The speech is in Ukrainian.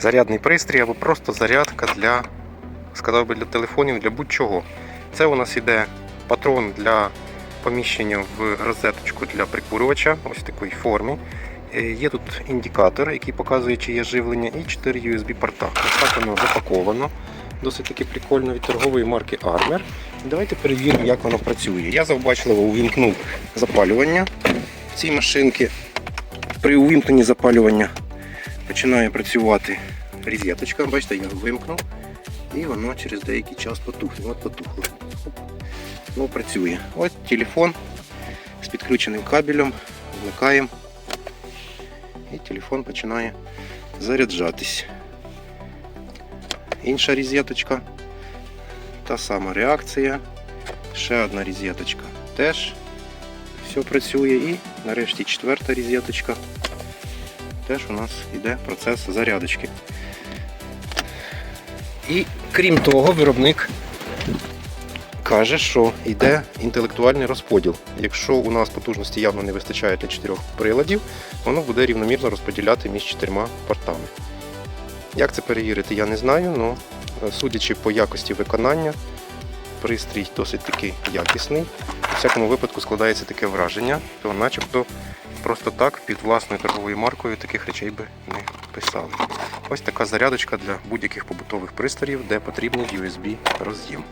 зарядний пристрій або просто зарядка для, сказав би, для телефонів, для будь-чого. Це у нас іде патрон для поміщення в розеточку для прикурювача, ось в такій формі. Е, Є тут індикатор, який показує, чи є живлення, і 4 USB порта. Ось так воно запаковано. Досить таки прикольно від торгової марки Armer. Давайте перевіримо, як воно працює. Я завбачливо увімкнув запалювання цієї машинки. При увімкненні запалювання починає працювати розеточка. Бачите, я вимкнув і воно через деякий час потухне. От потухло. Ну, працює. Ось телефон з підключеним кабелем. Вмикаємо. І телефон починає заряджатись. Інша розеточка. Та сама реакція. Ще одна розеточка. Теж все працює. І нарешті четверта розеточка. Теж у нас йде процес зарядочки. І крім того, виробник каже, що йде інтелектуальний розподіл. Якщо у нас потужності явно не вистачає для чотирьох приладів, воно буде рівномірно розподіляти між чотирма портами. Як це перевірити, я не знаю, але судячи по якості виконання, пристрій досить таки якісний. Всякому випадку складається таке враження, то начебто просто так під власною торговою маркою таких речей би не писали. Ось така зарядочка для будь-яких побутових пристроїв, де потрібний USB роз'єм.